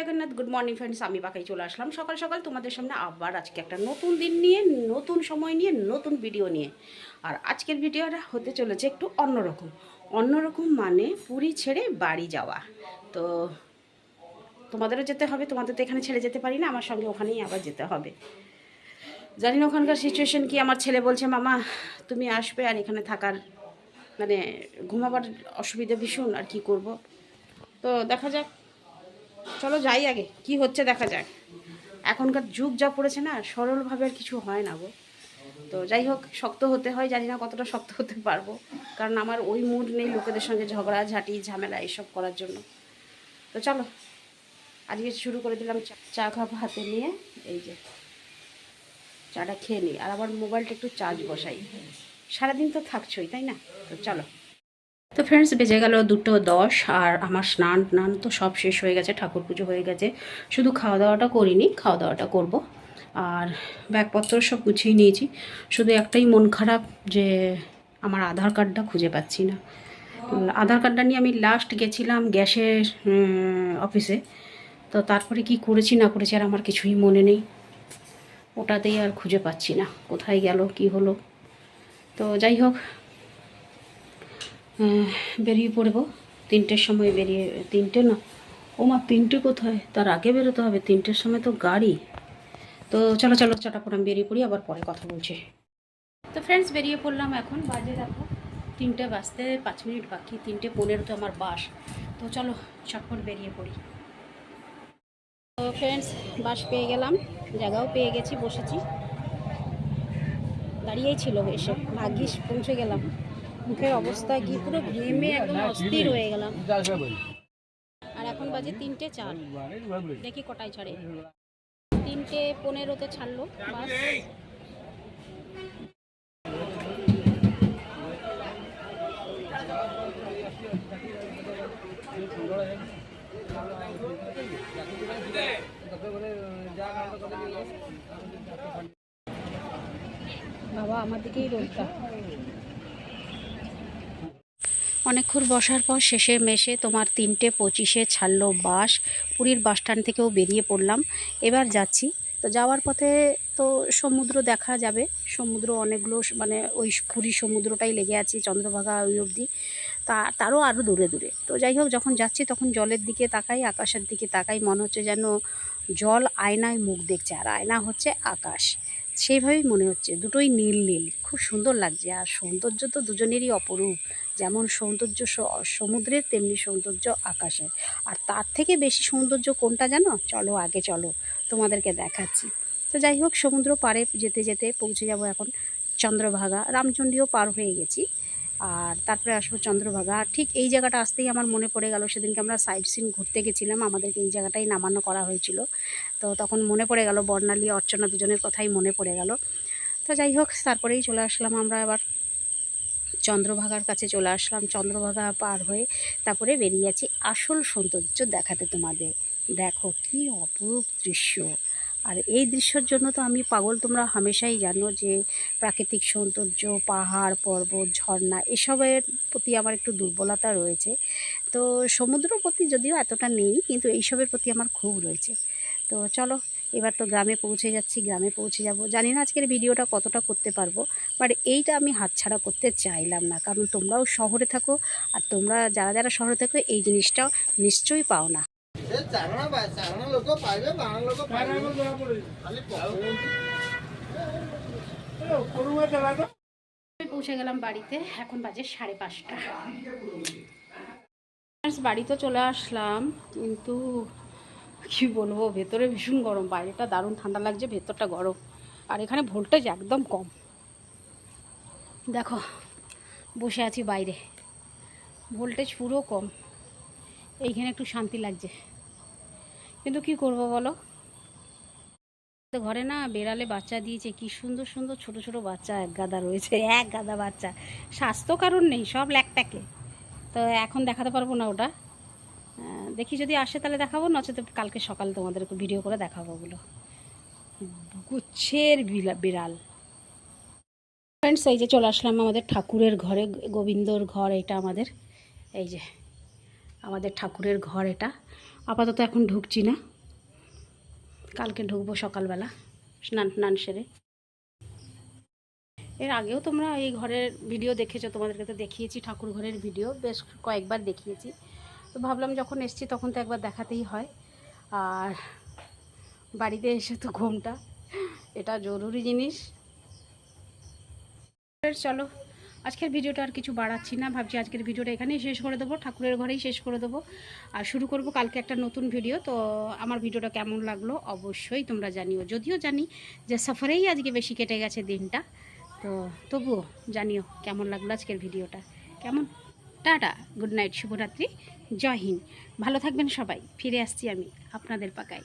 Jagannath good morning friends আমি বাকাই চলে আসলাম। সকাল সকাল তোমাদের সামনে আবার আজকে একটা নতুন দিন নিয়ে, নতুন সময় নিয়ে, নতুন ভিডিও নিয়ে। আর আজকের ভিডিওটা হতে চলেছে একটু অন্যরকম। অন্যরকম মানে পুরী ছেড়ে বাড়ি যাওয়া। তো তোমাদেরও যেতে হবে, তোমাদের তো এখানে ছেড়ে যেতে পারি না, আমার সঙ্গে ওখানেই আবার যেতে হবে। জানি না ওখানকার সিচুয়েশন কি, আমার ছেলে বলছে, মামা, তুমি আসবে আর এখানে থাকার মানে ঘুমাবার অসুবিধা ভীষণ, আর কি করব? তো দেখা যাক। চলো যাই আগে, কি হচ্ছে দেখা যাক। এখনকার যুগ যা পড়েছে না, সরলভাবে আর কিছু হয় না গো। তো যাই হোক, শক্ত হতে হয়, জানি না কতটা শক্ত হতে পারব। কারণ আমার ওই মুড নেই লোকেদের সঙ্গে ঝগড়া ঝাঁটি ঝামেলা এইসব করার জন্য। তো চলো, আজকে শুরু করে দিলাম চা- খাব হাতে নিয়ে, এই যে চাটা খেয়ে নিই। আর আবার মোবাইলটা একটু চার্জ বসাই। সারাদিন তো থাকছোই, তাই না? তো চলো। তো ফ্রেন্ডস বেজে গেল দুটো দশ আর আমার স্নান টান তো সব শেষ হয়ে গেছে, ঠাকুর পুজো হয়ে গেছে। শুধু খাওয়া দাওয়াটা করিনি, খাওয়া দাওয়াটা করব। আর ব্যাগপত্র সব গুছিয়ে নিয়েছি। শুধু একটাই মন খারাপ যে আমার আধার কার্ডটা খুঁজে পাচ্ছি না। আধার কার্ডটা নিয়ে আমি লাস্ট গেছিলাম গ্যাসের অফিসে তো তারপরে কি করেছি না করেছি আর আমার কিছুই মনে নেই। ওটাতেই আর খুঁজে পাচ্ছি না, কোথায় গেল, কি হলো। তো যাই হোক বেরিয়ে পড়ব। তিনটের সময় বেরিয়ে, তিনটে না? ও মা, তিনটে কোথায়? তার আগে বেরোতে হবে। তিনটের সময় তো গাড়ি। তো চলো চলো, চটাপট, আমি বেরিয়ে পড়ি, আবার পরে কথা বলছি। তো ফ্রেন্ডস বেরিয়ে পড়লাম এখন। বাজে দেখো, তিনটে বাজতে পাঁচ মিনিট বাকি। তিনটে পনেরো তো আমার বাস। তো চলো, চটপট বেরিয়ে পড়ি। তো ফ্রেন্ডস বাস পেয়ে গেলাম। জায়গাও পেয়ে গেছি, বসেছি। দাঁড়িয়েই ছিল এসে। ভাগ্যিস পৌঁছে গেলাম। মুখের অবস্থা কি পুরো ঘেমে একদম অস্থির হয়ে গেলাম। আর এখন বাজে তিনটে চার। দেখি কটায় ছাড়ে। তিনটে পনেরোতে ছাড়লো, বাস। বাবা, আমার দিকেই রোদটা। অনেকক্ষণ বসার পর শেষে মেশে তোমার তিনটে পঁচিশে ছাড়লো বাস। পুরীর বাস স্ট্যান্ড থেকেও বেরিয়ে পড়লাম। এবার যাচ্ছি। তো যাওয়ার পথে তো সমুদ্র দেখা যাবে। সমুদ্র অনেকগুলো মানে ওই পুরী সমুদ্রটাই লেগে আছে চন্দ্রভাগা ওই অবধি। তা, তারও আরও দূরে দূরে। তো যাই হোক, যখন যাচ্ছি তখন জলের দিকে তাকাই, আকাশের দিকে তাকাই, মনে হচ্ছে যেন জল আয়নায় মুখ দেখছে। আর আয়না হচ্ছে আকাশ। সেইভাবেই মনে হচ্ছে। দুটোই নীল নীল। খুব সুন্দর লাগছে। আর সৌন্দর্য তো দুজনেরই অপরূপ। যেমন সৌন্দর্য সমুদ্রের তেমনি সৌন্দর্য আকাশে। আর তার থেকে বেশি সৌন্দর্য কোনটা জানো? চলো, আগে চলো, তোমাদেরকে দেখাচ্ছি। তো যাই হোক, সমুদ্র পাড়ে যেতে যেতে পৌঁছে যাব এখন চন্দ্রভাগা। রামচণ্ডীও পার হয়ে গেছি। আর তারপরে আসব চন্দ্রভাগা। ঠিক এই জায়গাটা আসতেই আমার মনে পড়ে গেল, সেদিনকে আমরা সাইড সিন ঘুরতে গেছিলাম, আমাদেরকে এই জায়গাটাই নামানো করা হয়েছিল। তো তখন মনে পড়ে গেল, বর্ণালী, অর্চনা দুজনের কথাই মনে পড়ে গেল। তো যাই হোক, তারপরেই চলে আসলাম আমরা আবার। চন্দ্রভাগার কাছে চলে আসলাম, চন্দ্রভাগা পার হয়ে তারপরে বেরিয়ে যাচ্ছি আসল সৌন্দর্য দেখাতে তোমাদের। দেখো কি অপরূপ দৃশ্য। আর এই দৃশ্যর জন্য তো আমি পাগল, তোমরা হামেশাই জানো যে প্রাকৃতিক সৌন্দর্য, পাহাড়, পর্বত, ঝর্ণা, এসবের প্রতি আমার একটু দুর্বলতা রয়েছে। তো সমুদ্র প্রতি যদিও এতটা নেই, কিন্তু এইসবের প্রতি আমার খুব রয়েছে। তো চলো, এবার তো গ্রামে পৌঁছে যাচ্ছি, গ্রামে পৌঁছে যাব। জানি না আজকের ভিডিওটা কতটা করতে পারব বাট এইটা আমি হাতছাড়া করতে চাইলাম না, কারণ তোমরাও শহরে থাকো, আর তোমরা যারা যারা শহরে থাকো, এই জিনিসটা নিশ্চয়ই পাও না। ଏ ଚାରଣ ବା ଚାରଣ ଲୋକ ପାଇବେ ବାଣ ଲୋକ ପାଇବେ ଖାଲି ପକେଇବେ। আমি পৌঁছে গেলাম বাড়িতে এখন বাজে সাড়ে পাঁচটা Friends, বাড়িতে চলে আসলাম কিন্তু কি বলবো ভেতরে ভীষণ গরম বাইরেটা দারুণ ঠান্ডা লাগছে ভেতরটা গরম আর এখানে ভোল্টেজ একদম কম দেখো বসে আছি বাইরে ভোল্টেজ পুরো কম এইখানে একটু শান্তি লাগছে কিন্তু কি করব বলো? ঘরে না বেড়ালে বাচ্চা দিয়েছে, কি সুন্দর সুন্দর ছোট ছোট বাচ্চা, এক গাদা রয়েছে, এক গাদা বাচ্চা। স্বাস্থ্য কারণ নেই, সব ল্যাকটাকে। তো এখন দেখাতে পারব না ওটা। দেখি যদি আসে তাহলে দেখাবো, নচেত কালকে সকালে তোমাদেরকে ভিডিও করে দেখাবো ওগুলো। গুচ্ছের বিড়াল। ফ্রেন্ডস এই যে চলে আসলাম আমাদের ঠাকুরের ঘরে, গোবিন্দর ঘর এটা আমাদের। এই যে, আমাদের ঠাকুরের ঘর এটা। আপাতত এখন ঢুকছি না। কালকে ঢুকবো সকালবেলা, স্নান টান সেরে। এর আগেও তোমরা এই ঘরের ভিডিও দেখেছ তোমাদেরকে তো দেখিয়েছি, ঠাকুর ঘরের ভিডিও বেশ কয়েকবার দেখিয়েছি। তো ভাবলাম যখন এসছি তখন তো একবার দেখাতেই হয়। আর বাড়িতে এসে তো ঘুমটা, এটা জরুরি জিনিস। চলো আজকের ভিডিওটা আর কিছু বাড়াচ্ছি না, ভাবছি আজকের ভিডিওটা এখানেই শেষ করে দেবো, ঠাকুরের ঘরেই শেষ করে দেবো। আর শুরু করব কালকে একটা নতুন ভিডিও, তো আমার ভিডিওটা কেমন লাগল অবশ্যই তোমরা জানিও। যদিও জানি যে সফরেই আজকে বেশি কেটে গেছে দিনটা, তো তবুও জানিও কেমন লাগল আজকের ভিডিওটা। কেমন? টাটা, গুড নাইট, শুভরাত্রি, জয় হিন্দ। ভালো থাকবেন সবাই, ফিরে আসছি আমি আপনাদের পাকায়।